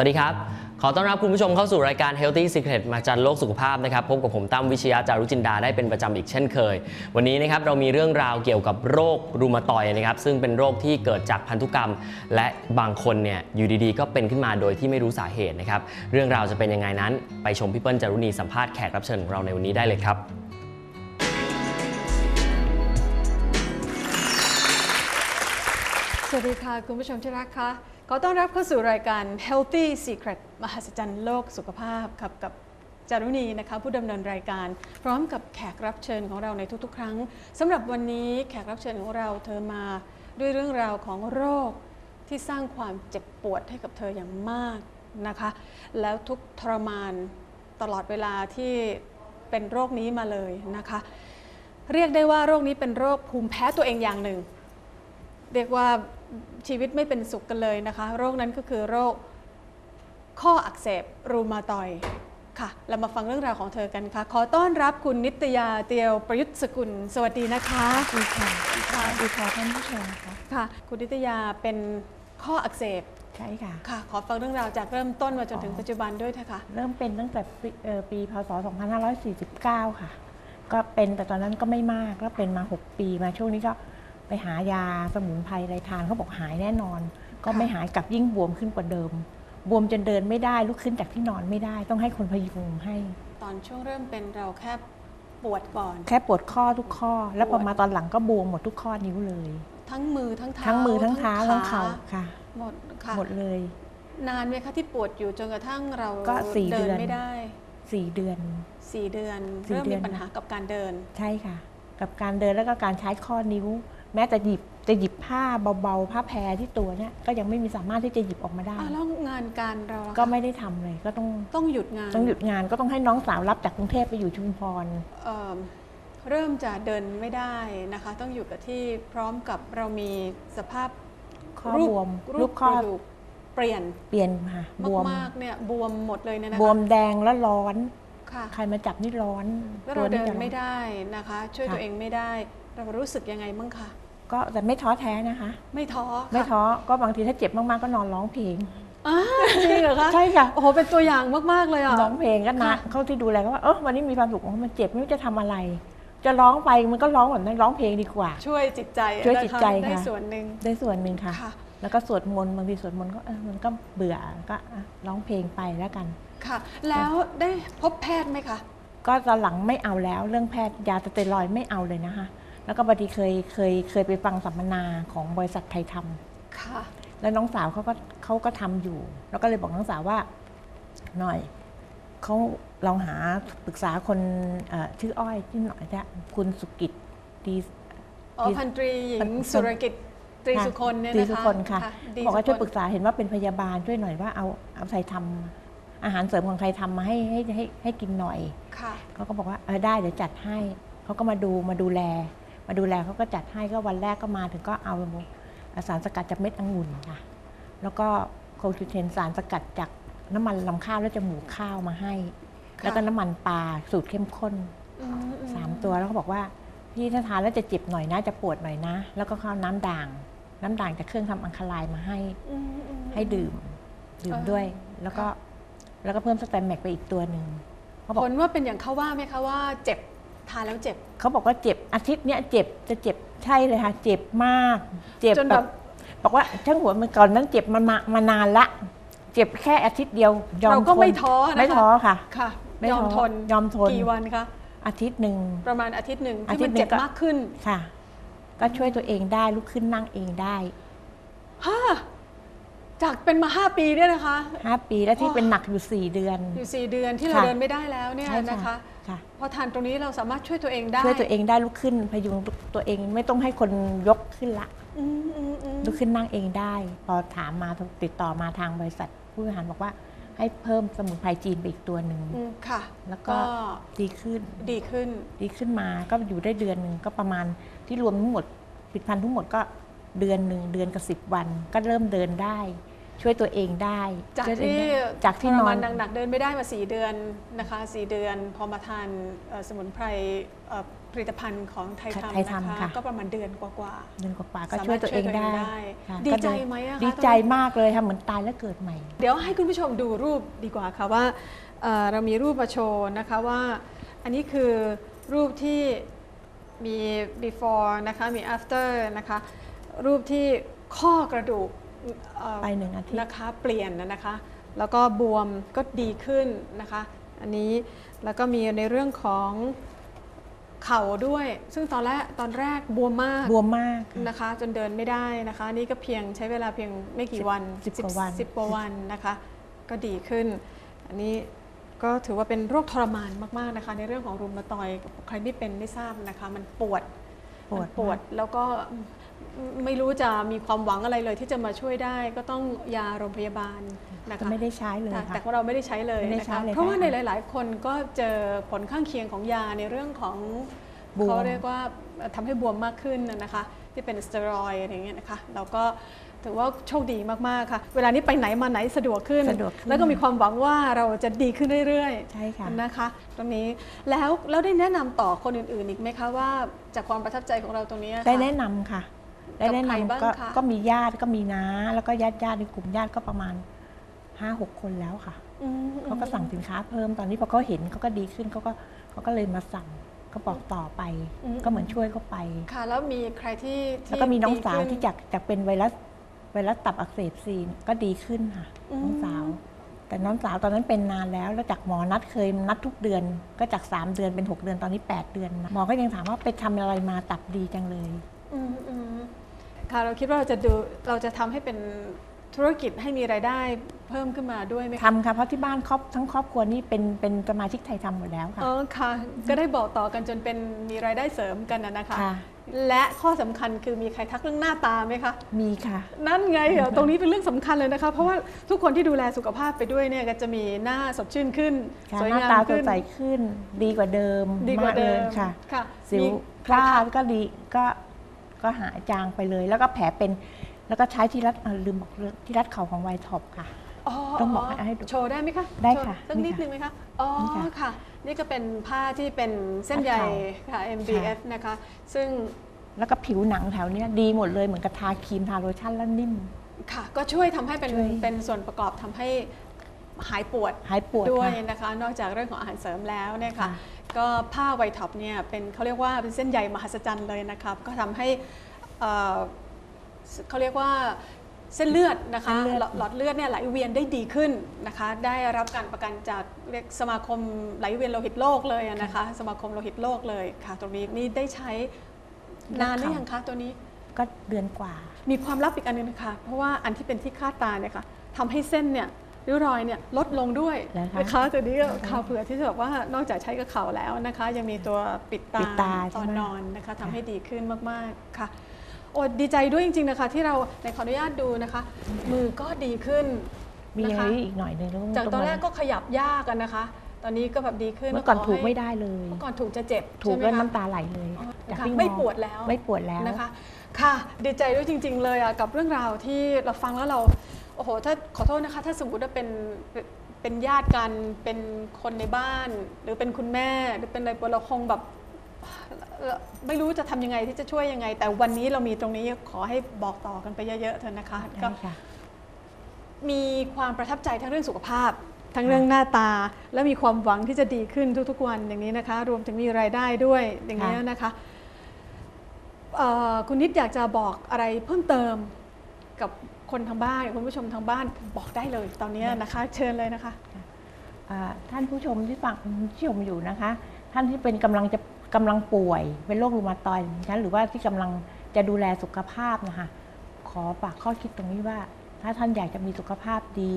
วัสดีครับ ขอต้อนรับคุณผู้ชมเข้าสู่รายการ Healthy Secret มาจันโลกสุขภาพนะครับ พบกับผมตั้มวิชยาจารุจินดาได้เป็นประจำอีกเช่นเคย วันนี้นะครับเรามีเรื่องราวเกี่ยวกับโรครูมาตอยนะครับ ซึ่งเป็นโรคที่เกิดจากพันธุกรรม และบางคนเนี่ยอยู่ดีๆ ก็เป็นขึ้นมาโดยที่ไม่รู้สาเหตุนะครับ เรื่องราวจะเป็นยังไงนั้น ไปชมพี่เปิ้ลจารุณีสัมภาษณ์แขกรับเชิญของเราในวันนี้ได้เลยครับสวัสดีค่ะคุณผู้ชมที่รักค่ะ ขอต้อนรับเข้าสู่รายการ Healthy Secret มหัศจรรย์โลกสุขภาพครับกับจารุณีนะคะผู้ดำเนินรายการ พร้อมกับแขกรับเชิญของเราในทุกๆ ครั้งสำหรับวันนี้แขกรับเชิญของเราเธอมาด้วยเรื่องราวของโรคที่สร้างความเจ็บปวดให้กับเธออย่างมากนะคะ แล้วทุกทรมานตลอดเวลาที่เป็นโรคนี้มาเลยนะคะ เรียกได้ว่าโรคนี้เป็นโรคภูมิแพ้ตัวเองอย่างหนึ่ง เรียกว่า ชีวิตไม่เป็นสุขกันเลยนะคะ โรคนั้นก็คือโรคข้ออักเสบรูมาตอยด์ค่ะ เรามาฟังเรื่องราวของเธอกันค่ะ ขอต้อนรับคุณนิตยาเตียวประยุทธ์สกุล สวัสดีนะคะดีค่ะค่ะดีค่ะท่านผู้ชมค่ะค่ะ คุณนิตยาเป็นข้ออักเสบใช่ค่ะค่ะ ขอฟังเรื่องราวจากเริ่มต้นมาจนถึงอ๋อปัจจุบันด้วยเถอะค่ะเริ่มเป็นตั้งแต่ปีเอ่อปีพศ 2549 ค่ะ ก็เป็นแต่ตอนนั้นก็ไม่มากแล้วเป็นมา 6 ปีมาช่วงนี้ก็ ไปหายาสมุนไพรอะไรทานเขาบอกหายแน่นอน ก็ไม่หายกลับยิ่งบวมขึ้นกว่าเดิม บวมจนเดินไม่ได้ลุกขึ้นจากที่นอนไม่ได้ ต้องให้คนพยุงให้ ตอนช่วงเริ่มเป็นเราแค่ปวดก่อน แค่ปวดข้อทุกข้อ แล้วพอปวดมาตอนหลังก็บวมหมดทุกข้อนิ้วเลย ทั้งมือทั้งเท้าทั้งมือทั้งเท้าทั้งเข่าขาค่ะ หมดค่ะหมดเลย นานไหมคะที่ปวดอยู่จนกระทั่งเราก็สี่เดิเดืนอนไม่ได้4เดือนสี่เดือนสี่เริ่มเดืมีอนปัญหากับการเดิน ใช่ค่ะ กับการเดินแล้วก็การใช้ข้อนิ้ว แม้แต่หยิบจะหยิบผ้าเบาๆ ผ้าแพรที่ตัวเนี่ยก็ยังไม่มีสามารถที่จะหยิบออกมาได้อะแล้วงานการเราล่ะคะก็ไม่ได้ทำเลยก็ต้องต้องหยุดงาน ต้องหยุดงานก็ต้องให้น้องสาวรับจากกรุงเทพไปอยู่ชุมพร เอิ่มเริ่มจะเดินไม่ได้นะคะ ต้องอยู่กับที่พร้อมกับเรามีสภาพข้อรูปบวมรูรูปปกข้อระดูกเปลี่ยนเปลี่ยนค่ะบวมมากๆเนี่ยบวมหมดเลยเนี่ยนะคะบวมแดงแล้วร้อน ค่ะใครมาจับนี่ร้อนแล้วเราเดินจะร้อ ไม่ได้นะคะ ช่วยค่ะ ตัวเองไม่ได้ เรารู้สึกยังไงบ้างคะ ก็แต่ไม่ท้อแท้นะคะ ไม่ท้อไม่ค่ะท้อก็บางทีถ้าเจ็บมากๆก็นอนร้องเพลงอ่าจริงเหรอคะใช่ค่ะ โอ้โหเป็นตัวอย่างมากๆเลยอะ ร้องเพลงก็นะค่ะ เขาที่ดูแลก็ว่าเออวันนี้มีความสุขของมันเจ็บไม่รู้จะทำอะไร จะร้องไปมันก็ร้องแบบนั้นร้องเพลงดีกว่า ช่วยจิตใจช่วยจิตใจนะคะได้ค่ะ ส่วนหนึ่ง ได้ส่วนหนึ่งค่ะ ค่ะ แล้วก็สวดมนต์บางทีสวดมนต์ก็เออมันก็เบื่อก็อะร้องเพลงไปแล้วกัน ค่ะ แล้วได้พบแพทย์ไหมคะ ก็ตอนหลังไม่เอาแล้วเรื่องแพทย์ยาสเตียรอยด์ไม่เอาเลยนะคะ แล้วก็บางทีเคยเคยเคยไปฟังสัมมนาของบริษัทไทยทำค่ะ แล้วน้องสาวเขาก็เขาก็ทำอยู่ แล้วก็เลยบอกน้องสาวว่าหน่อยเขาลองหาปรึกษาคนเอ่อชื่ออ้อยที่หน่อยจะคุณสุกิจดีอ๋อที่พันตรีหญิพังนสุรกิจตรีสุคนเนี่ยตรีนะคะสุคนค่ะดีบอกว่าช่วยปรึสุกษาเห็นว่าเป็นพยาบาลช่วยหน่อยว่าเอาเอาไทยทำอาหารเสริมของไทยทำมาให้ให้ให้ให้กินหน่อยค่ะเขาก็บอกว่าเออได้เดี๋ยวจัดให้เขาก็มาดูมาดูแล มาดูแลเขาก็จัดให้ก็วันแรกก็มาถึงก็เอาสารสกัดจากเม็ดองุ่นค่ะแล้วก็โคชูเทนสารสกัดจากน้ำมันลำข้าวและจมูกข้าวมาให้ค่ะแล้วก็น้ำมันปลาสูตรเข้มข้นอืมอืสามตัวแล้วเขาบอกว่าพี่ถ้าทานแล้วจะเจ็บหน่อยนะจะปวดหน่อยนะ แล้วก็ข้าวน้ำด่าง น้ำด่างจากเครื่องทำอังคลายมาให้อืมอืมให้ดื่ม ดื่มอ่าด้วย แล้วก็ค่ะแล้วก็เพิ่มสแตมแมกไปอีกตัวหนึ่งเขาบอกผลว่าเป็นอย่างเขาว่าไหมคะว่าเจ็บ ทานแล้วเจ็บ เขาบอกว่าเจ็บอาทิตย์เนี้ยเจ็บจะเจ็บใช่เลยค่ะเจ็บมาก เจ็บจนแบแบบบ บอกว่าช่างหัวมันก่อนนั้นเจ็บมามามานานละ เจ็บแค่อาทิตย์เดียวยอมเราก็ทนไม่ท้อนะคะ ไม่ท้อค่ะ ค่ะ ไม่ยอมท้อทนยอมทน กี่วันคะ อาทิตย์หนึ่ง ประมาณอาทิตย์หนึ่งอาที่ทิมัตนย์หนึ่งเจ็บก็ มากขึ้นค่ะ ก็ช่วยตัวเองได้ลุกขึ้นนั่งเองได้ ฮ่า จากเป็นมาห้าปีเนี่ยนะคะ ห้าปีแล้วที่โอ้เป็นหนักอยู่สี่เดือน อยู่สี่เดือนที่เราค่ะเดินไม่ได้แล้วเนี่ยใช่นะคะค่ะ พอทานตรงนี้เราสามารถช่วยตัวเองได้ช่วยตัวเองได้ลุกขึ้นพยุงตัวเองไม่ต้องให้คนยกขึ้นละ อืมอืมอืมลุกขึ้นนั่งเองได้ พอถามมาติดต่อมาทางบริษัท ผู้บริหารบอกว่าให้เพิ่มสมุนไพรจีนไปอีกตัวหนึ่ง อืมค่ะ แล้วก็ก็ดีขึ้น ดีขึ้น ดีขึ้นมาก็อยู่ได้เดือนหนึ่งก็ประมาณที่รวมทั้งหมดผลิดพันธ์ทั้งหมดก็เดือนหนึ่งเดือนกับสิบวัน ก็เริ่มเดินได้ ช่วยตัวเองได้จากช่วยตัวเองที่ได้จากที่นทรอมานหนักๆเดินไม่ได้มา 4 เดือนนะคะ 4 เดือนพอมาทานเอ่อสมุนไพรเอ่อผลิตภัณฑ์ของไทยไททำยทำนะคะค่ะ ก็ประมาณเดือนกว่าเดือนกว่าๆก็สามารถช่วยตัวเองได้ช่วยตัวเองได้ค่ะดีก็ใจเนไหมอะคะดีใจตอนนั้นมากเลยค่ะเหมือนตายแล้วเกิดใหม่ๆเดี๋ยวให้คุณผู้ชมดูรูปดีกว่าค่ะว่าเอ่อเรามีรูปมาโชว์นะคะว่า อันนี้คือรูปที่มี before นะคะมี after นะคะรูปที่ข้อกระดูก เอ่อไปหนึ่งอาทิตย์ นะคะเปลี่ยนนะคะ แล้วก็บวมก็ดีขึ้นนะคะ อันนี้แล้วก็มีในเรื่องของเข่าด้วย ซึ่งตอนแรกตอนแรกบวมมากบวมมากค่ะ นะคะ จนเดินไม่ได้นะคะนี่ก็เพียงใช้เวลาเพียงไม่กี่วันสิบกว่าวัน สิบกว่าวันนะคะ ก็ดีขึ้น อันนี้ก็ถือว่าเป็นโรคทรมานมากๆนะคะ ในเรื่องของรุมาตอยด์ใครไม่เป็นไม่ทราบนะคะ มันปวด ปวดมันปวดแล้วก็ ไม่รู้จะมีความหวังอะไรเลยที่จะมาช่วยได้ก็ต้องยาโรงพยาบาลนะคะก็ไม่ได้ใช้เลยแต่ค่ะแต่ของเราไม่ได้ใช้เลยไม่ได้นะใช้คะเลยเพราะว่าค่ะในหลาย ๆ คนก็เจอผลข้างเคียงของยาในเรื่องของบวมเขาเรียกว่าทำให้บวมมากขึ้นนะคะที่เป็นสเตียรอยด์อะไรอย่างเงี้ยนะคะเราก็ถือว่าโชคดีมากๆค่ะ เวลานี้ไปไหนมาไหนสะดวกขึ้นสะดวกขึ้น แล้วก็มีความหวังว่าเราจะดีขึ้นเรื่อยๆใช่ค่ะนะคะ ตรงนี้แล้วแล้วได้แนะนำต่อคนอื่นๆอีกไหมคะว่าจากความประทับใจของเราตรงนี้ค่ะได้แนะนำค่ะ ได้แนะกับใครบ้างนำก็คะก็มีญาติก็มีน้าแล้วก็ญาติญาติในกลุ่มญาติก็ประมาณห้าหกคนแล้วค่ะอืมเขาก็สั่งสินค้าเพิ่มตอนนี้พอเขาเห็นเขาก็ดีขึ้นเขาก็เขาก็เลยมาสั่งก็บอกต่อไป ก็เหมือนช่วยเขาไปค่ะ แล้วมีใครที่ที่แล้วก็มีน้องสาวดีขึ้นที่จากจากเป็นไวรัสไวรัสตับอักเสบซีนก็ดีขึ้นค่ะอืมน้องสาว แต่น้องสาวตอนนั้นเป็นนานแล้ว แล้วจากหมอนัดเคยนัดทุกเดือน ก็จาก 3 เดือนเป็น 6 เดือนตอนนี้ 8 เดือนนะหมอก็ยังถามว่าไปทำอะไรมาตับดีจังเลยอืมอืม ค่ะเราคิดว่าเราจะดูเราจะทำให้เป็นธุรกิจให้มีรายได้เพิ่มขึ้นมาด้วยไหมคะ ทำค่ะเพราะที่บ้านครอบทั้งครอบครัวนี่เป็นเป็นสมาชิกไทยทำหมดแล้วค่ะ อ๋อค่ะ ก็ได้บอกต่อกันจนเป็นมีรายได้เสริมกันนะนะคะ ค่ะ และข้อสำคัญคือมีใครทักเรื่องหน้าตาไหมคะ มีค่ะ นั่นไงเหรอตรงนี้เป็นเรื่องสำคัญเลยนะคะ เพราะว่าทุกคนที่ดูแลสุขภาพไปด้วยเนี่ยก็จะมีหน้าสดชื่นขึ้น ค่ะสวยหน้างามตาสขึ้ดนใสขึ้น ดีกว่าเดิมดีกว่าเดิมลยค่ะ ค่ะสิวมีพลาดก็ดีก็ ก็หายจางไปเลย แล้วก็แผลเป็นแล้วก็ใช้ที่รัดเอ่อลืมบอกเรื่องที่รัดเข่าของไวท็อปค่ะอ๋อต้องบอกให้ให้ดูโชว์ได้ไหมคะได้โชว์ค่ะสักนิดนี่ค่ะนึงไหมคะ อ๋อ นี่ค่ะค่ะ นี่ก็เป็นผ้าที่เป็นเส้นใยค่ะ MBF นะคะ ซึ่งแล้วก็ผิวหนังแถวเนี้ยดีหมดเลยเหมือนกับทาครีมทาโลชั่นแล้วนิ่ม ค่ะ ก็ช่วยทำให้เป็นช่วย เป็นส่วนประกอบทำให้หายปวด หายปวดด้วยค่ะ นะคะนอกจากเรื่องของอาหารเสริมแล้วเนี่ยค่ะ ค่ะ ก็ผ้าไวท็อปเนี่ยเป็นเขาเรียกว่าเป็นเส้นใยมหัศจรรย์เลยนะครับ ก็ทำให้เอ่อเขาเรียกว่าเส้นเลือดนะคะเส้นเลือดหลอดหลอดเลือดเนี่ยไหลเวียนได้ดีขึ้นนะคะ ได้รับการประกันจากเรียกสมาคมไหลเวียนโลหิตโลกเลยอะนะคะ สมาคมโลหิตโลกเลยค่ะ ตรงนี้นี่ได้ใช้นานหรือยังคะตัวนี้ก็เดือนกว่า มีความลับอีกอันหนึงนะคะเพราะว่าอันที่เป็นที่คาดตาเนี่ยค่ะทำให้เส้นเนี่ย ริ้วรอยเนี่ยลดลงด้วยแล้วคะนะคะตัวนี้ก็ข่าวเผื่อที่จะบอกว่านอกจากใช้กับเข่าแล้วนะคะ ยังมีตัวปิดตาปิดตาตอนใช่ไหมนอนนะคะทำให้ดีขึ้นมากๆค่ะโอ้ดีใจด้วยจริง ๆนะคะ ที่เราในขออนุญาตดูนะคะ มือก็ดีขึ้นมีนะอะไรคะอีกหน่อยหนึงแล้วจากตอนแรกมาก็ขยับยากกันนะคะ ตอนนี้ก็แบบดีขึ้นเมื่อก่อนขถูกให้ไม่ได้เลยเมื่อก่อนถูกจะเจ็บถูกใช่แล้วไหมคะน้ำตาไหลเลยอ๋อจากค่ะที่ไม่งอปวดแล้วไม่ปวดแล้วนะคะ ค่ะ ดีใจด้วยจริง ๆ เลยอะกับเรื่องราวที่เราฟังแล้วเราโอ้โหถ้าขอโทษนะคะ ถ้าสมมติว่าเป็นเป็นญาติกันเป็นคนในบ้าน หรือเป็นคุณแม่ หรือเป็นอะไรเราคงแบบเอ่อไม่รู้จะทำยังไงที่จะช่วยยังไง แต่วันนี้เรามีตรงนี้ขอให้บอกต่อกันไปเยอะๆเถอะนะคะก็ได้ค่ะมีความประทับใจทั้งเรื่องสุขภาพ ทั้งเรื่องหน้าตา และมีความหวังที่จะดีขึ้นทุกๆวันอย่างนี้นะคะ รวมถึงมีรายได้ด้วยอย่างนี้ค่ะนะคะเอ่อคุณนิดอยากจะบอกอะไรเพิ่มเติมกับ คนทางบ้านคุณผู้ชมทางบ้านบอกได้เลยตอนนี้นะคะ เชิญเลยนะคะอ่าท่านผู้ชมที่ฟังที่ชมอยู่นะคะ ท่านที่เป็นกำลังจะกำลังป่วยเป็นโรครูมาตอยด์นะคะหรือว่าที่กำลังจะดูแลสุขภาพนะคะ ขอฝากข้อคิดตรงนี้ว่า ถ้าท่านอยากจะมีสุขภาพดี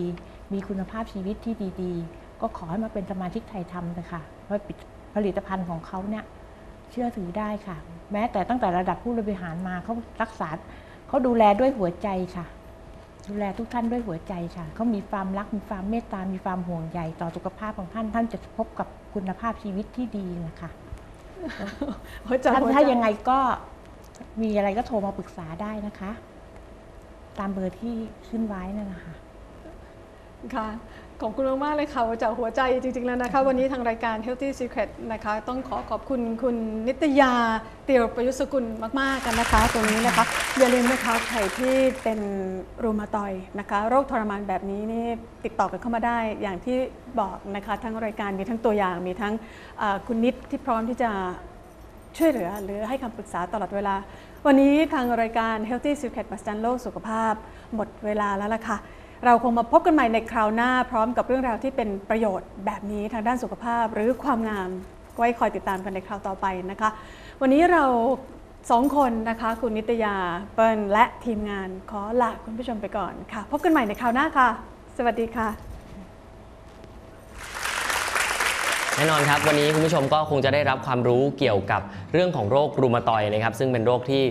มีคุณภาพชีวิตที่ดีๆ ก็ขอให้มาเป็นสมาชิกไทยทำเลยค่ะเพราะผลิตภัณฑ์ของเขาเนี่ยเชื่อถือได้ค่ะ แม้แต่ตั้งแต่ระดับผู้บริหารมาเขารักษาเขาดูแลด้วยหัวใจค่ะ ดูแลทุกท่านด้วยหัวใจค่ะเขามีความรักมีความเมตตา มีความห่วงใยต่อสุขภาพของท่าน ท่านจะพบกับคุณภาพชีวิตที่ดีนะคะหัวใจถ้าหัวใจถ้ายังไงก็มีอะไรก็โทรมาปรึกษาได้นะคะ ตามเบอร์ที่ขึ้นไว้นั่นนะคะค่ะ ขอบคุณมากๆเลยค่ะจากหัวใจจริง ๆ แล้วนะคะ วันนี้ทางรายการ Healthy Secret นะคะ ต้องขอขอบคุณคุณนิตยาเตียวประยุทธ์สกุลมาก ๆ กันนะคะ ตรงนี้นะคะ อย่าลืมนะคะใครที่เป็นรูมาตอยนะคะ โรคทรมานแบบนี้นี่ติดต่อกันเข้ามาได้อย่างที่บอกนะคะทั้งรายการมีทั้งตัวอย่างมีทั้งคุณนิดที่พร้อมที่จะช่วยเหลือ หรือให้คำปรึกษาตลอดเวลา วันนี้ทางรายการ Healthy Secret ประจันโลกสุขภาพ หมดเวลาแล้วล่ะค่ะ เราคงมาพบกันใหม่ในคราวหน้า พร้อมกับเรื่องราวที่เป็นประโยชน์แบบนี้ทางด้านสุขภาพหรือความงามไว้คอยติดตามกันในคราวต่อไปนะคะ วันนี้เราสองคนนะคะ คุณนิตยาเปิ้ลและทีมงานขอลาคุณผู้ชมไปก่อนค่ะ พบกันใหม่ในคราวหน้าค่ะ สวัสดีค่ะ แน่นอนครับ วันนี้คุณผู้ชมก็คงจะได้รับความรู้เกี่ยวกับเรื่องของโรครูมาตอยด์นะครับ ซึ่งเป็นโรคที่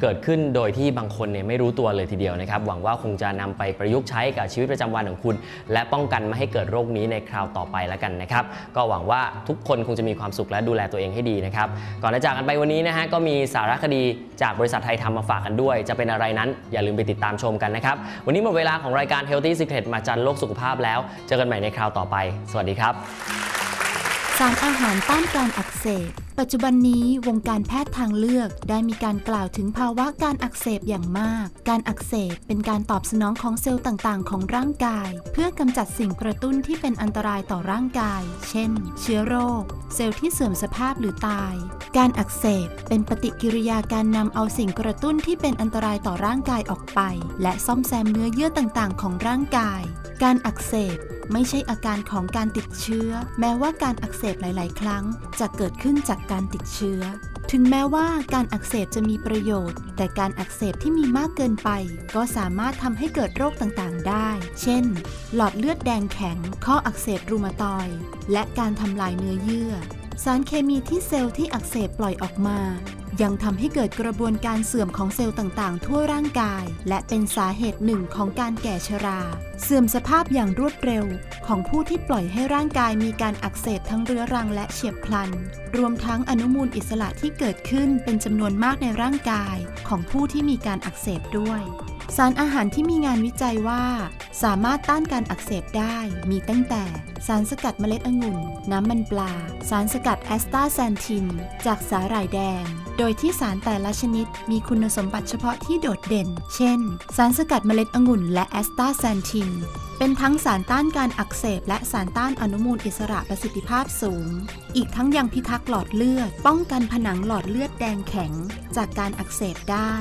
เกิดขึ้นโดยที่บางคนเนี่ยไม่รู้ตัวเลยทีเดียวนะครับ หวังว่าคงจะนำไปประยุกต์ใช้กับชีวิตประจำวันของคุณ และป้องกันไม่ให้เกิดโรคนี้ในคราวต่อไปแล้วกันนะครับ ก็หวังว่าทุกคนคงจะมีความสุขและดูแลตัวเองให้ดีนะครับ ก่อนจะจากกันไปวันนี้นะฮะก็มีสารคดีจากบริษัทไทยทำมาฝากกันด้วย จะเป็นอะไรนั้นอย่าลืมไปติดตามชมกันนะครับ วันนี้หมดเวลาของรายการ Healthy Secret มาจันโลกสุขภาพแล้ว เจอกันใหม่ในคราวต่อไป สวัสดีครับ สารอาหารต้านการอักเสบปัจจุบันนี้วงการแพทย์ทางเลือกได้มีการกล่าวถึงภาวะการอักเสบอย่างมาก การอักเสบเป็นการตอบสนองของเซลล์ต่างๆ ของร่างกาย เพื่อกำจัดสิ่งกระตุ้นที่เป็นอันตรายต่อร่างกาย เช่น เชื้อโรค เซลล์ที่เสื่อมสภาพหรือตาย การอักเสบเป็นปฏิกิริยาการนำเอาสิ่งกระตุ้นที่เป็นอันตรายต่อร่างกายออกไป และซ่อมแซมเนื้อเยื่อต่างๆ ของร่างกาย การอักเสบไม่ใช่อาการของการติดเชื้อ แม้ว่าการอักเสบหลาย ๆ ครั้ง จะเกิดขึ้นจากการติดเชื้อ ถึงแม้ว่าการอักเสบจะมีประโยชน์ แต่การอักเสบที่มีมากเกินไป ก็สามารถทำให้เกิดโรคต่างๆ ได้ เช่น หลอดเลือดแดงแข็ง ข้ออักเสบรูมาตอยด์และการทำลายเนื้อเยื่อ สารเคมีที่เซลล์ที่อักเสบปล่อยออกมา ยังทำให้เกิดกระบวนการเสื่อมของเซลล์ต่างๆ ทั่วร่างกาย และเป็นสาเหตุหนึ่งของการแก่ชรา เสื่อมสภาพอย่างรวดเร็ว ของผู้ที่ปล่อยให้ร่างกายมีการอักเสบทั้งเรื้อรังและเฉียบพลัน รวมทั้งอนุมูลอิสระที่เกิดขึ้นเป็นจำนวนมากในร่างกาย ของผู้ที่มีการอักเสบด้วย สารอาหารที่มีงานวิจัยว่า สามารถต้านการอักเสบได้ มีตั้งแต่ สารสกัดเมล็ดองุ่น น้ำมันปลา สารสกัดแอสตาแซนทิน จากสาหร่ายแดง โดยที่สารแต่ละชนิดมีคุณสมบัติเฉพาะที่โดดเด่น เช่น สารสกัดเมล็ดองุ่น และแอสตาแซนทิน เป็นทั้งสารต้านการอักเสบ และสารต้านอนุมูลอิสระประสิทธิภาพสูง อีกทั้งยังพิทักษ์หลอดเลือด ป้องกันผนังหลอดเลือดแดงแข็ง จากการอักเสบได้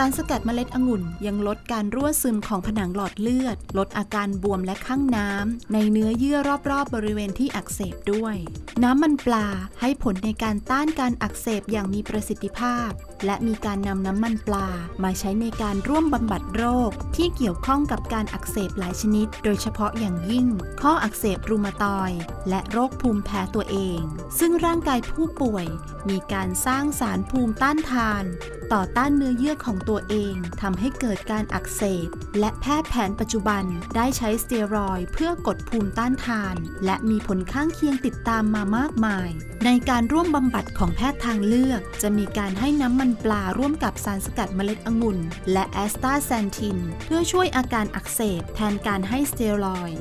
สารสกัดเมล็ดองุ่นยังลดการรั่วซึมของผนังหลอดเลือด ลดอาการบวมและข้างน้ำ ในเนื้อเยื่อรอบๆบริเวณที่อักเสบด้วย น้ำมันปลาให้ผลในการต้านการอักเสบอย่างมีประสิทธิภาพ และมีการนำน้ำมันปลามาใช้ในการร่วมบำบัดโรค ที่เกี่ยวข้องกับการอักเสบหลายชนิด โดยเฉพาะอย่างยิ่ง ข้ออักเสบรูมาตอย และโรคภูมิแพ้ตัวเอง ซึ่งร่างกายผู้ป่วย มีการสร้างสารภูมิต้านทาน ต่อต้านเนื้อเยื่อของตัวเองทำให้เกิดการอักเสบ และแพทย์แผนปัจจุบันได้ใช้สเตียรอยเพื่อกดภูมิต้านทาน และมีผลข้างเคียงติดตามมามากมาย ในการร่วมบำบัดของแพทย์ทางเลือก จะมีการให้น้ำมันปลาร่วมกับสารสกัดเมล็ดองุ่น และแอสตาแซนทิน เพื่อช่วยอาการอักเสบแทนการให้สเตียรอย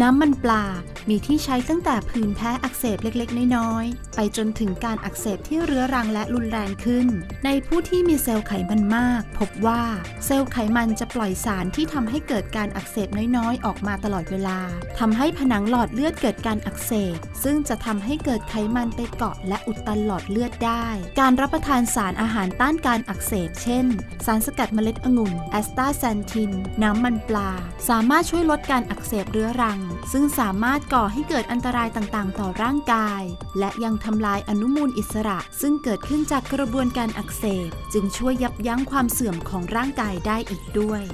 น้ำมันปลา มีที่ใช้ตั้งแต่ผื่นแพ้อักเสบเล็กๆ น้อยๆ ไปจนถึงการอักเสบที่เรื้อรังและรุนแรงขึ้น ในผู้ที่มีเซลล์ไขมันมาก พบว่าเซลล์ไขมันจะปล่อยสารที่ทำให้เกิดการอักเสบน้อยๆ ออกมาตลอดเวลาทำให้ผนังหลอดเลือดเกิดการอักเสบ ซึ่งจะทำให้เกิดไขมันไปเกาะและอุดตันหลอดเลือดได้ การรับประทานสารอาหารต้านการอักเสบ เช่น สารสกัดเมล็ดองุ่นแอสตาแซนทิน น้ำมันปลา สามารถช่วยลดการอักเสบเรื้อรังซึ่งสามารถก่อให้เกิดอันตรายต่างๆ ต่อร่างกาย และยังทำลายอนุมูลอิสระ ซึ่งเกิดขึ้นจากกระบวนการอักเสบ จึงช่วยยับยั้งความเสื่อมของร่างกายได้อีกด้วย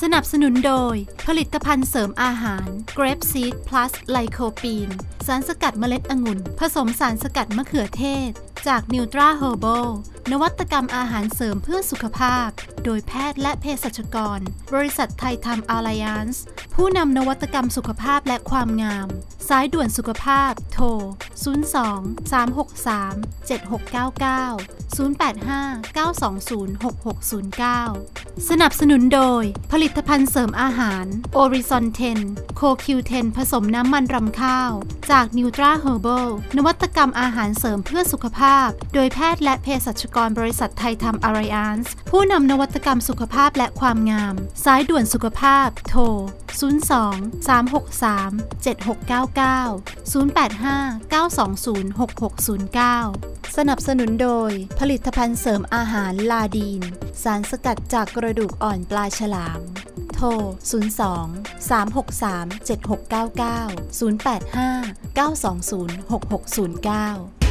สนับสนุนโดย ผลิตภัณฑ์เสริมอาหาร Grape Seed Plus Lycopene สารสกัดเมล็ดองุ่น ผสมสารสกัดมะเขือเทศ จาก Nutra Herbal นวัตกรรมอาหารเสริมเพื่อสุขภาพ โดยแพทย์และเภสัชกร บริษัทไทยทำอาลายานส์ผู้นำนวัตกรรมสุขภาพและความงาม สายด่วนสุขภาพ โทร02 363 7699 085 920 6609 สนับสนุนโดย ผลิตภัณฑ์เสริมอาหาร o r i z o n 10 CoQ10 ผสมน้ำมันรำข้าว จาก n u t r a Herbal นวัตกรรมอาหารเสริมเพื่อสุขภาพ โดยแพทย์และเภสัชกรบริษัทไทยทำอารยานส์ผู้นำนวัตกรรมสุขภาพและความงาม สายด่วนสุขภาพ โทร 02 363 7699 085 9 9206609 สนับสนุนโดย ผลิตภัณฑ์เสริมอาหารลาดีน สารสกัดจากกระดูกอ่อนปลาฉลาม โทร 02 363 7699 085 920 6609